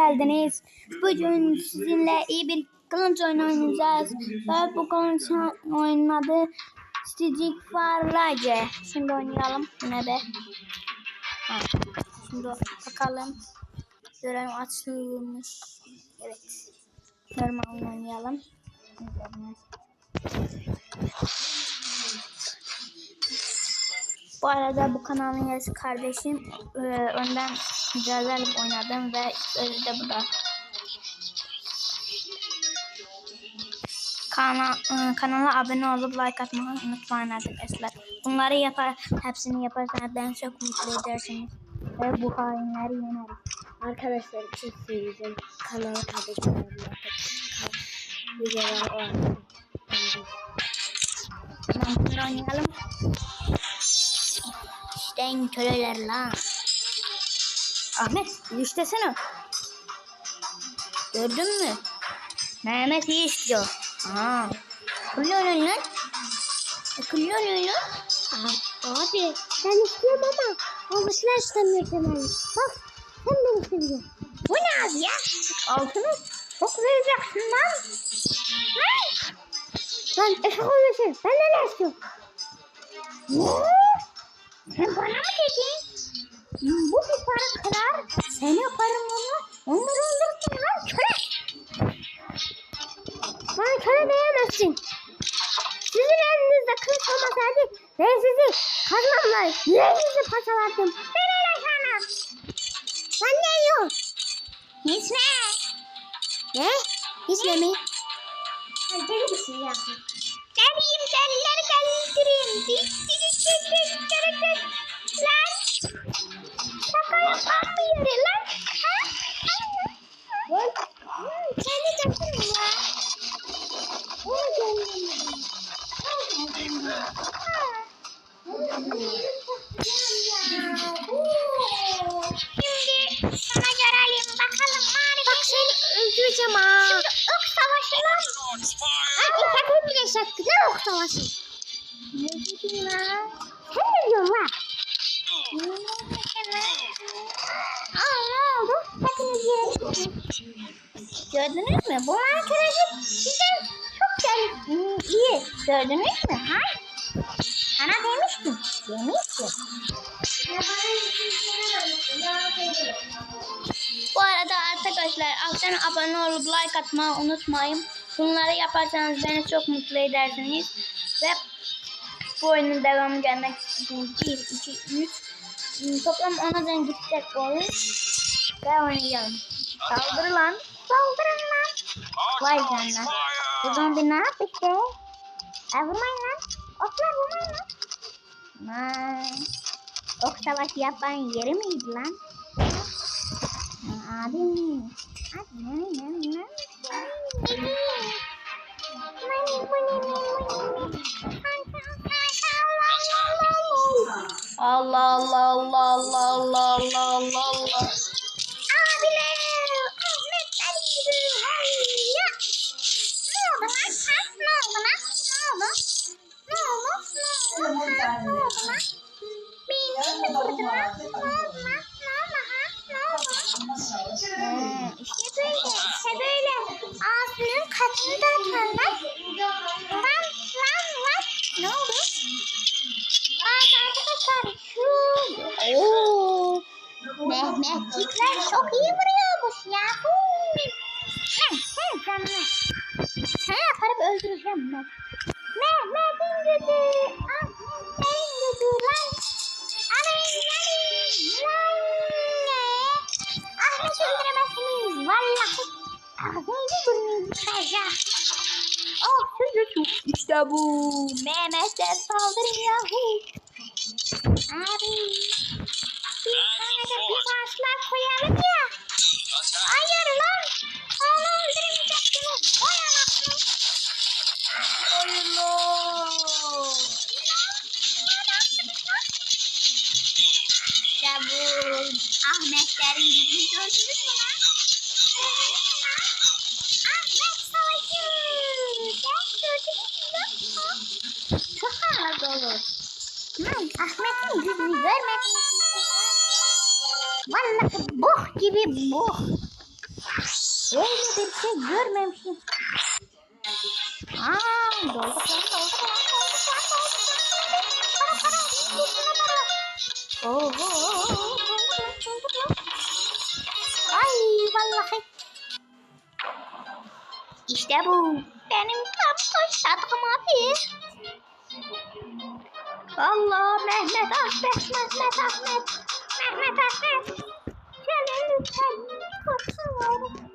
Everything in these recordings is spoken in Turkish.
geldiniz. Bugün sizinle iyi bir kılıç oyunu oynayacağız. Ve bu kılıç oyunun adı Stick Farlace. Şimdi oynayalım. Yine de. Ha, Şimdi bakalım. Görev açılmış. Evet. Normal oynayalım. Bu arada bu kanalın yarısı kardeşim. Ee, önden alıp oynadım ve de bu da. Kana, e, kanala abone olup like atmayı unutmayın arkadaşlar. Bunları yapar, hepsini yaparsanız beni çok mutlu edersiniz. Ve bu hainleri yeneriz. Arkadaşlar bir şey söyleyeceğim. Kanala kardeşim olmak. Videolar o an. Tamam oynayalım. İşten köleler lan. Ahmet düştesene. Gördün mü? Mehmet iyi istiyor. Aa. Kılıyorsun lan. E, kılıyorsun lan. Abi ben istiyorum ama olmuşlar istemiyor Kemal. Bak sen beni seviyorsun. Bu ne abi ya? Altını çok vereceksin lan. Lan eşek olmasın. Ben de ne istiyorum? Sen bana mı dedin? Bu bir kırar. Sen yaparım onu. Onları öldürsün lan köle. Bana köle diyemezsin. Sizin elinizde kılıç olmasaydı ben sizi kazmamla yüreğinizi parçalardım. Ben öyle sana. Sen ne diyorsun? Hiç ne? Ne? Hiç ne mi? Sen deli misin ya? Geleyim beller geldireyim. Dik dik dik dik dik dik. Lan. Kafayı kalkmayayım de lan. Ha? Kendi takım ya. Şimdi sana görelim bakalım. Bak seni öldüreceğim ha. Şimdi ırk savaşı var. Hadi sakın bile şakkı. Ne ok savaşı? Ne dedin lan? Sen ne diyorsun lan? Aa ne oldu? Hepiniz yere çıktınız. Gördünüz mü? Bu arkadaşım sizden çok yani iyi. Gördünüz mü? Ha? Sana demiştim. Demiştim. Bu arada arkadaşlar alttan abone olup like atmayı unutmayın. Bunları yaparsanız beni çok mutlu edersiniz. Ve bu oyunun devamı gelmek için 1, 2, 3 toplam 10'a kadar gidecek bu oyun. Ve oynayalım. Saldır lan. Saldırın lan. Vay canına. Bu zombi ne yaptı? E vurmayın lan. Oklar vurmayın lan. Aman. Ok savaşı yapan yeri miydi lan? Abi mi? Allah Allah Allah Allah Allah Allah Allah Allah. Abiler, Ahmet Ali gibi. Ya. Ne oldu lan? Ha? Ne oldu lan? Ne oldu? Ne oldu? Ne oldu? Ha? Ne oldu lan? Beni mi kurdun lan? Ne oldu lan? Ne oldu ha? Ne oldu? Hmm, işte böyle. İşte böyle. Ağzının katını dağıtanlar. Lan lan lan. Ne oldu? Aa, arkadaşlar. Oo. Mehmetçikler çok iyi vuruyormuş ya. Sen, sen canını. Sana yaparıp öldüreceğim ben. Mehmet'in gücü. Ahmet'in gücü lan. Amin amin lan. Ahmet öldüremezsiniz. Vallahi. Ağzını burnunu kıracağım. Oh çocuk. İşte bu. Mehmet'e saldırın yahu. Ahmetlerin gücünü gördünüz mü lan? Ahmet savaşı. Gel gördünüz mü lan? Çok ağır dolu. Lan Ahmet'in gücünü görmediniz? Vallahi boh gibi boh. Öyle bir şey görmemişim. Aa, dolduk lan, dolduk lan, dolduk lan, dolduk lan, dolduk. Para, İşte bu. Benim tam taşladığım abi. Allah Mehmet Ahmet Mehmet Ahmet Mehmet Ahmet. Şöyle lütfen kurtulun.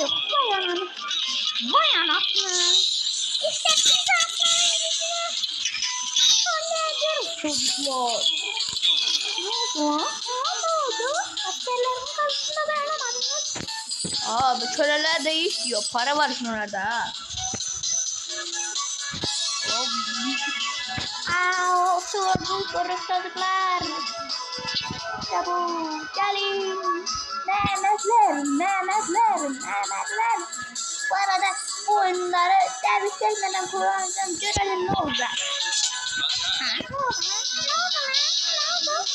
Vay. Vay anana. Vay anasını. İşte biz gücüne. Hallediyoruz çocuklar. Ne oldu? Ne oldu? Askerlerin karşısında dayanamadınız. Aa bu köleler de iş diyor. Para var şunlarda ha. Aa, oturduk durun çocuklar. İşte bu. Gelin. Mehmetler. Bu arada bu oyunları servis gelmeden kullanacağım. Görelim ne olacak. Ne oldu? Ne oldu? Ne oldu?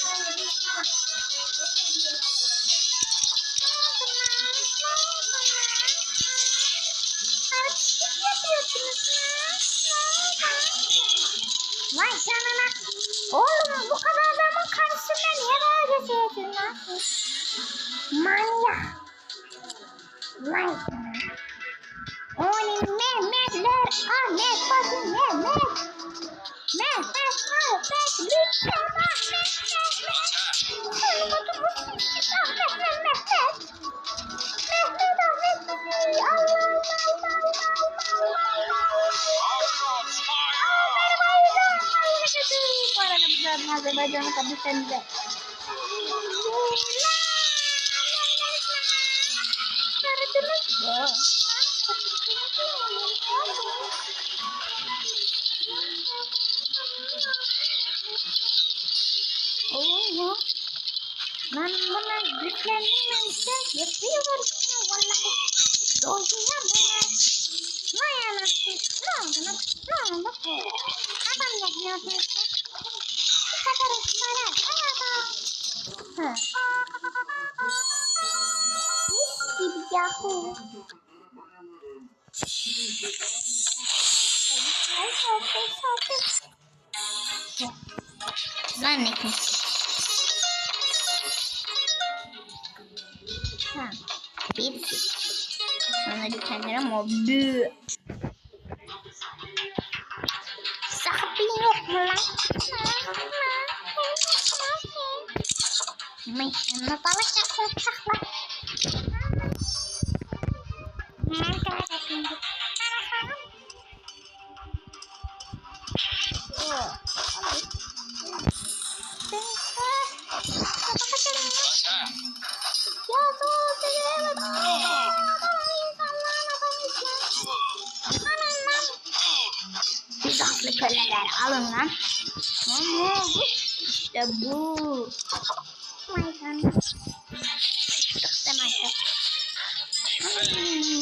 Vay canına. Oğlum bu kadar adamın karşısında niye böyle geçiyorsun lan? Manyak. Vay canına. Oğlum Mehmetler, Ahmet bakın Mehmet. Mehmet, Ahmet, lütfen Ahmet, Mehmet. Oturmuş işte Ahmet, Mehmet. Mehmet, Ahmet, Mehmet. Allah, Allah, Allah, Allah, Allah, Allah. Bu arada bu da Gördünüz mü? Oo. Ben buna güçlendirmemiştim. Yapıyor şunu vallahi. Doğuyor mu? Vay anasını. Ne oldu lan? Ne oldu? Adam yapıyorsun. Bu kadar ısrar. Ha. Sohbet, sohbet. Zannetmiş. Ha. Bir şey. Sonra dikenlere mobbü. Sahibi yok mu lan? Mışınlı balık yapacaklar. Alın lan. Ne oldu? İşte bu. Vay canına. Sıçtık demektir. Hmm.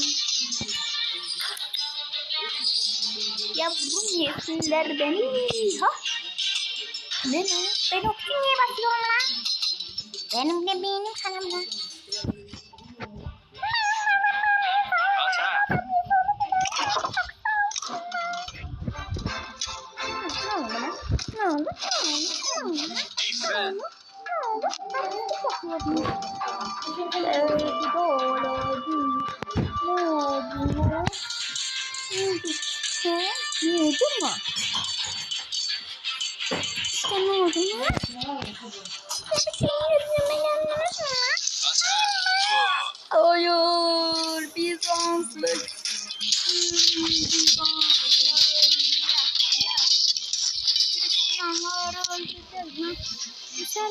Yavrum yesinler beni. Ha? Ne ne? Ben okuyayım niye bakıyorum lan? Benim de beynim kanımda. O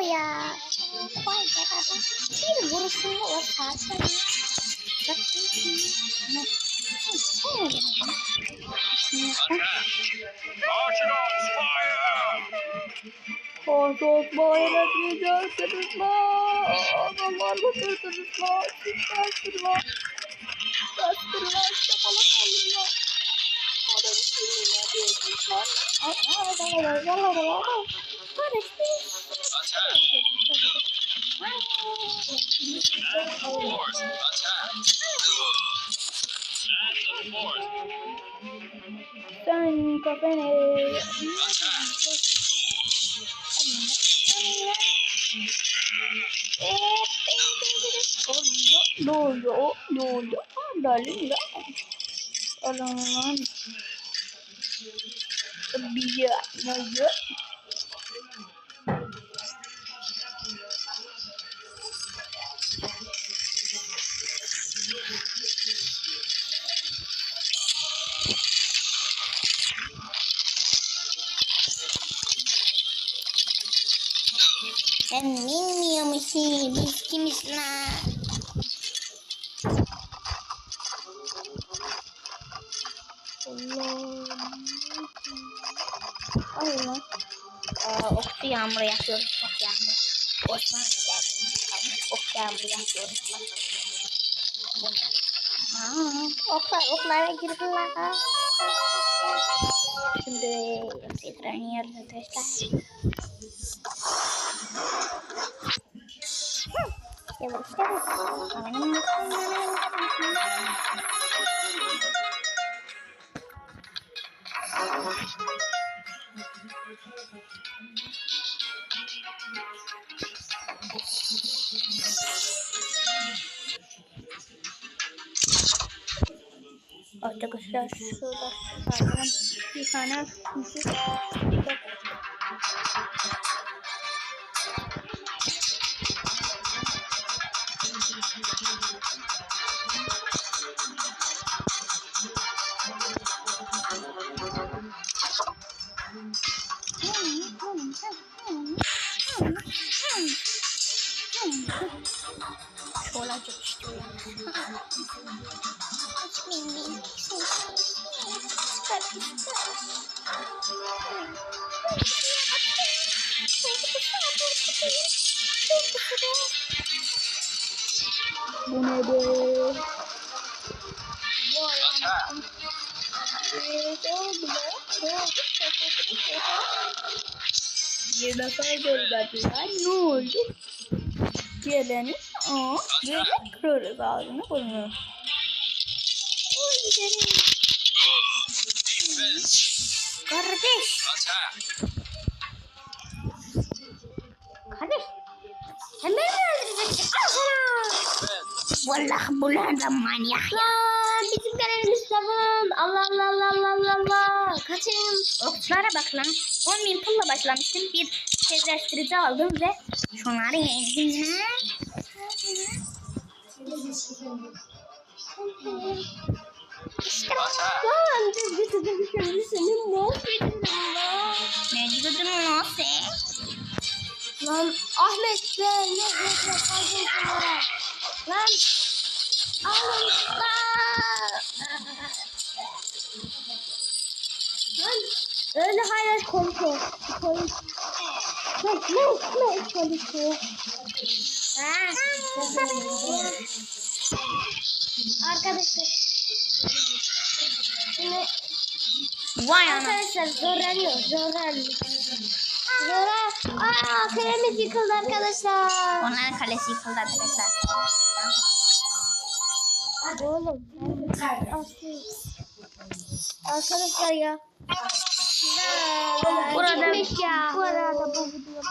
ya. Vay be baba. Bir vuruşunda o parçalı. Bakın ki. Nasıl? Fire! Koşos bayraklıcaksınız mı? Adamlar mısınız mı? Sizlersiniz mı? Sizlersiniz mı? Şapalak olun ya. Adam şimdi ne diyorsunuz lan? Ay, ay, ay, ay, ay, ay, ay, ay. Attack! Attack! Sen kafene. Ne oluyor? Dalin ya. Alan. Bir ya. Aa, okçu yağmuru yapıyoruz. Ok yağmuru. Osman geldi. Ok yağmuru yapıyoruz. Lan. Bu ne? Aa, oklar, oklara girdiler. Şimdi titreniyoruz arkadaşlar. Yavaş yavaş. Arkadaşlar şurada bir tane müzik Bu ne be? Attack! Yerine kaydırdılar. Ne oldu? Geleni aa böyle kırarız ağzını burnunu. Kardeş. Kardeş. Sen beni mi öldüreceksin? Al sana. Vallahi bunlar da manyak ya. Bizim görevimiz tamam. Allah Allah Allah Allah Allah Allah. Kaçın. Okçulara bak lan. 10 bin pulla başlamıştım. Bir tezleştirici aldım ve şunları yendim lan. İşte lan. Götürdüm şimdi Lan Ahmet be ne ne kaldın kenara. Lan Alın lan. Öyle kontrol. Polis. Lan ne ne? Ha. Arkadaşlar. Şimdi Vay. Arkadaşlar zorlanıyor, zorlanıyor. Zora. Aa, kalemiz yıkıldı arkadaşlar. Onların kalesi yıkıldı arkadaşlar. Oğlum. Arkadaşlar ya. Burada- Gitmiş ya. Bu arada bu video